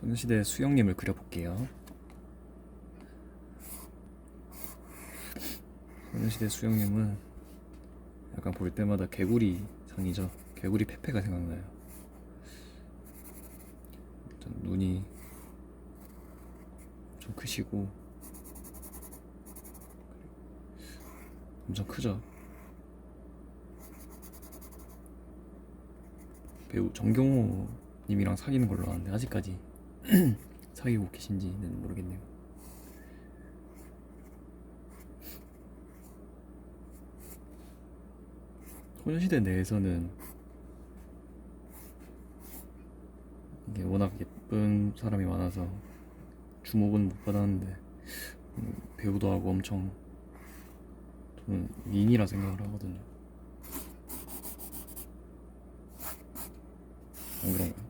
소녀시대 수영님을 그려볼게요. 소녀시대 수영님은 약간 볼 때마다 개구리 상이죠. 개구리 페페가 생각나요. 눈이 좀 크시고 엄청 크죠. 배우 정경호 님이랑 사귀는 걸로 아는데 아직까지 사귀고 계신지는 모르겠네요. 소녀시대 내에서는 이게 워낙 예쁜 사람이 많아서 주목은 못 받았는데 음, 배우도 하고 엄청 저는 미인이라 생각을 하거든요. 안 그런가요?